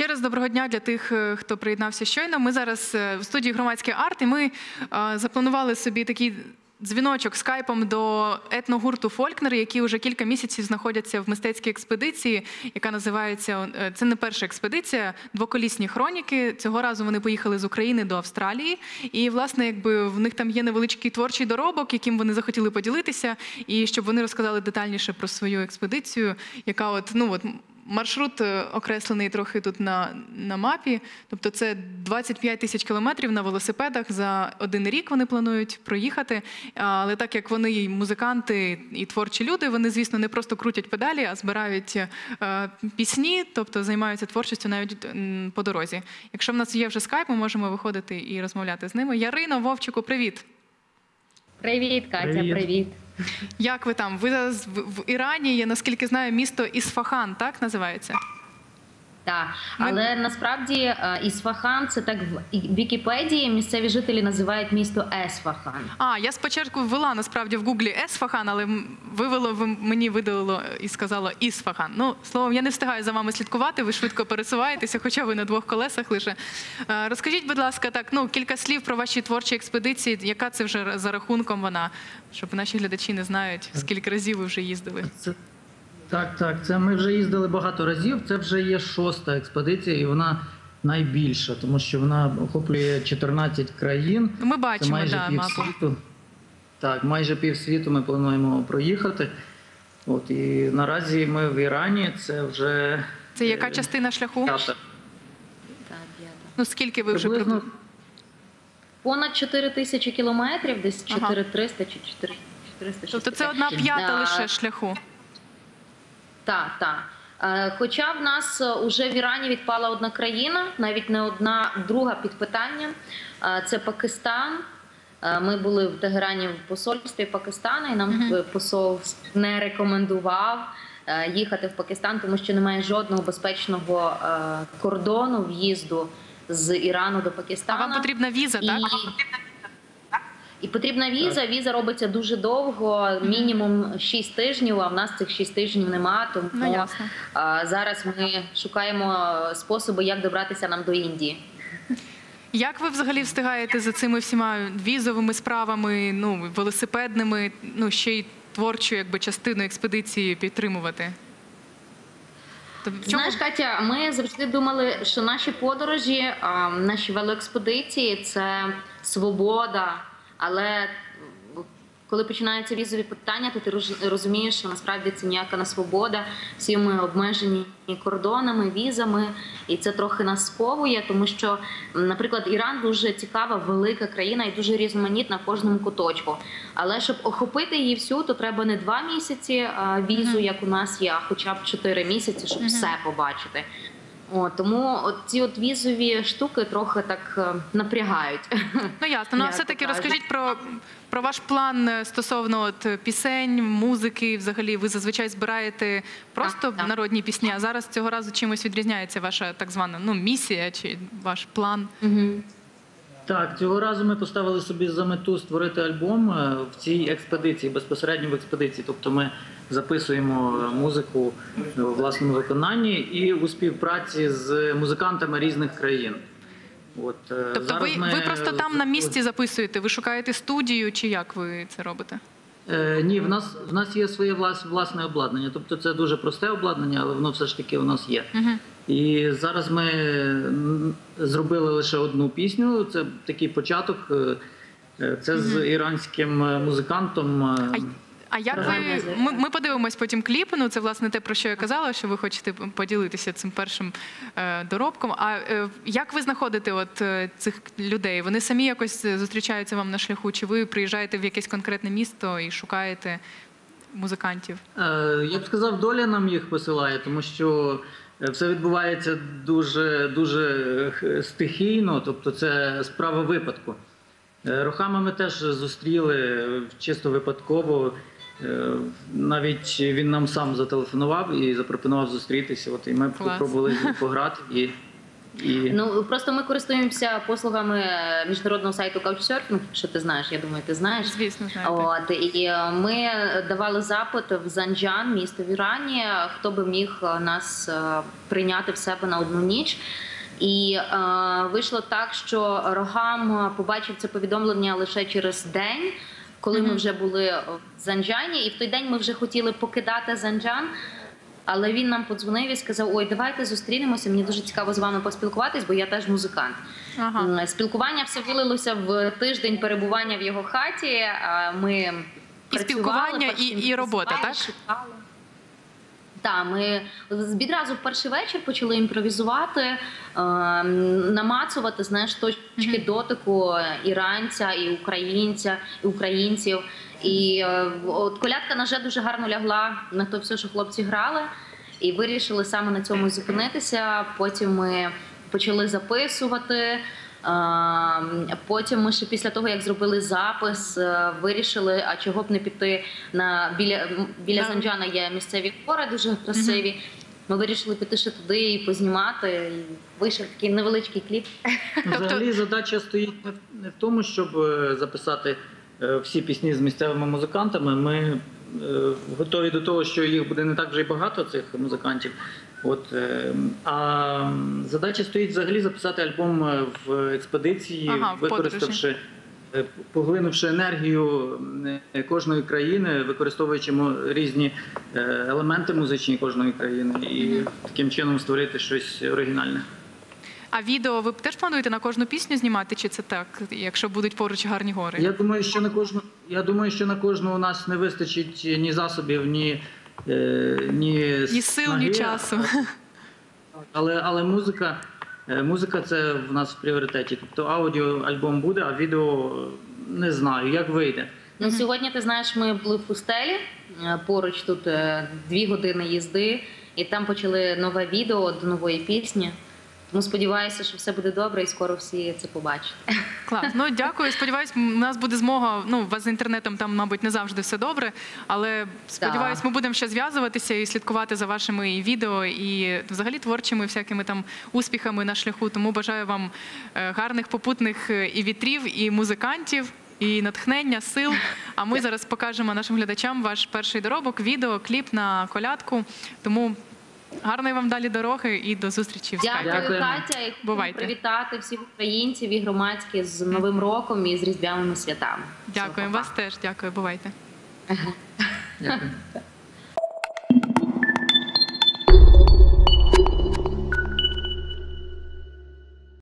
Ще раз доброго дня для тих, е, хто приєднався щойно. Ми зараз е, в студії громадський арт, і ми е, запланували собі такий дзвіночок скайпом до етногурту Фолькнер, які вже кілька місяців знаходяться в мистецькій експедиції, яка називається це не перша експедиція, двоколісні хроніки. Цього разу вони поїхали з України до Австралії. І, власне, якби в них там є невеличкий творчий доробок, яким вони захотіли поділитися, і щоб вони розказали детальніше про свою експедицію, яка от ну от. Маршрут е, окреслений трохи тут на, на мапі. Тобто це 25 тисяч кілометрів на велосипедах за один рік вони планують проїхати. Але так як вони і музиканти і творчі люди, вони, звісно, не просто крутять педалі, а збирають е, пісні, тобто займаються творчістю навіть по дорозі. Якщо в нас є вже скайп, ми можемо виходити і розмовляти з ними. Ярино, Вовчику, привіт! Привіт, Катя, Привіт. привіт. Як ви там? Ви зараз в, в Ірані є, наскільки знаю, місто Ісфахан, так називається? Так, Ми- але насправді е, Ісфахан це так в Вікіпедії. Місцеві жителі називають місто Есфахан. А, я спочатку ввела насправді в гуглі Есфахан, але вивело мені видалило і сказало Ісфахан. Ну, словом, я не встигаю за вами слідкувати, ви швидко пересуваєтеся, хоча ви на двох колесах лише. Е, Розкажіть, будь ласка, так, ну, кілька слів про ваші творчі експедиції. Яка це вже за рахунком вона? Щоб наші глядачі не знають, скільки разів ви вже їздили. Так, так. Це ми вже їздили багато разів. Це вже є шоста експедиція, і вона найбільша, тому що вона охоплює 14 країн. Ми бачимо, Це майже да, пів світу. Так, майже пів світу ми плануємо проїхати. От і наразі ми в Ірані. Це вже Це яка е, частина шляху? п'ята. Так. Ну, скільки ви вже Приблизно? Понад 4 тисячі кілометрів, десь Ага. 4300 чи 4 400. Тобто це одна п'ята Да. лише шляху. Так, так. Е, Хоча в нас е, уже в Ірані відпала одна країна, навіть не одна, друга під питанням. Е, Це Пакистан. Ми були в Тегерані в посольстві Пакистану, і нам посол не рекомендував їхати в Пакистан, тому що немає жодного безпечного кордону в'їзду з Ірану до А Пакистану. вам потрібна віза, І, так? І потрібна віза. Віза робиться дуже довго, мінімум 6 тижнів. А в нас цих 6 тижнів нема. Тому Ну, ясно. зараз ми шукаємо способи, як добратися нам до Індії. Як ви взагалі встигаєте за цими всіма візовими справами, ну велосипедними, ну ще й творчу якби частину експедиції підтримувати? Тобто, Знаєш, Катя, ми завжди думали, що наші подорожі, наші велоекспедиції це свобода, але коли починаються візові питання, то ти розумієш, що насправді це ніяка не свобода. Всі ми обмежені кордонами, візами, і це трохи нас сковує, тому що, наприклад, Іран дуже цікава, велика країна і дуже різноманітна в кожному куточку. Але щоб охопити її всю, то треба не два місяці а, візу, як у нас є, а хоча б чотири місяці, щоб все побачити. От, тому от ці от візові штуки трохи так е, напрягають. ну ясно? Ну а все таки розкажіть про, про ваш план е, стосовно от пісень, музики. Взагалі, ви зазвичай збираєте просто Так, так. народні пісні. А зараз цього разу чимось відрізняється ваша так звана ну місія чи ваш план? Мгм. Так, цього разу ми поставили собі за мету створити альбом е, в цій експедиції, безпосередньо в експедиції. Тобто ми записуємо е, музику у власному виконанні і у співпраці з музикантами різних країн. От, е, Тобто, зараз ви, ми- ви просто там на місці записуєте? Ви шукаєте студію, чи як ви це робите? Е, ні, в нас в нас є своє влас, власне обладнання. Тобто це дуже просте обладнання, але воно все ж таки у нас є. Угу. І зараз ми зробили лише одну пісню. Це такий початок. е, е, Це з іранським е, музикантом. А, а як ви ми, ми подивимось потім кліп? Ну це власне те про що я казала, що ви хочете поділитися цим першим е, доробком. А е, як ви знаходите от е, цих людей? Вони самі якось зустрічаються вам на шляху? Чи ви приїжджаєте в якесь конкретне місто і шукаєте музикантів? Е, Я б сказав, доля нам їх посилає, тому що все відбувається дуже дуже е, стихійно, тобто це справа випадку. Е, Рухама ми теж зустріли е, чисто випадково. Навіть він нам сам зателефонував і запропонував зустрітися. От і ми Клас. спробували пограти. І І Ну просто ми користуємося послугами міжнародного сайту Couchsurfing, що ти знаєш, я думаю, ти знаєш. Звісно, знаєте. От і е, ми давали запит в Занджан, місто в Ірані, хто би міг е, нас е, прийняти в себе на одну ніч. І е, вийшло так, що Рогам побачив це повідомлення лише через день, коли ми вже були в Занджані, і в той день ми вже хотіли покидати Занджан. Але він нам подзвонив і сказав: Ой, давайте зустрінемося. Мені дуже цікаво з вами поспілкуватись, бо я теж музикант. Ага. Спілкування все вилилося в тиждень перебування в його хаті. Ми І спілкування, і- і робота, так? Шукали. Так, ми відразу в перший вечір почали імпровізувати, е, намацувати знаєш, точки Мгм. дотику іранця, і українця, і українців. І е, от колядка на жаль, дуже гарно лягла на то все, що хлопці грали, і вирішили саме на цьому зупинитися. Потім ми почали записувати. Потім ми ще після того, як зробили запис, е, вирішили, а чого б не піти на біля біля. Занджана є місцеві гори дуже красиві. Ми вирішили піти ще туди і познімати. І вийшов такий невеличкий кліп. Тобто- Взагалі задача стоїть не в, не в тому, щоб е, записати е, всі пісні з місцевими музикантами. Ми е, готові до того, що їх буде не так вже й багато, цих музикантів. От, е, а задача стоїть взагалі записати альбом е, в експедиції, Ага, в використавши. е, Поглинувши енергію е, кожної країни, використовуючи різні е, елементи музичні кожної країни, і таким чином створити щось оригінальне. А відео ви теж плануєте на кожну пісню знімати, чи це так, якщо будуть поруч гарні гори? Я думаю, що на кожну, я думаю, що на кожну у нас не вистачить ні засобів, ні, е, ні, Ні сил, ні часу. Але, але музика, е, музика це в нас в пріоритеті. Тобто аудіо альбом буде, а відео не знаю, як вийде. Ну сьогодні ти знаєш, ми були в пустелі е, поруч тут е, дві години їзди, і там почали нове відео до нової пісні. Тому сподіваюся, що все буде добре, і скоро всі це побачать. Клас. Ну дякую. Сподіваюсь, у нас буде змога. Ну, у вас з інтернетом там, мабуть, не завжди все добре. Але сподіваюсь, ми будемо ще зв'язуватися і слідкувати за вашими і відео і взагалі творчими всякими там успіхами на шляху. Тому бажаю вам е, гарних попутних е, і вітрів, і музикантів. І натхнення, сил. А ми зараз покажемо нашим глядачам ваш перший доробок, відео, кліп на колядку. Тому гарної вам далі дороги і до зустрічі в Дякую, скайпі. Дякую, Катя, і Бувайте. привітати всіх українців і громадських з Новим роком і з різдвяними святами. Дякую Всього, вас теж. Дякую. Бувайте. Дякую.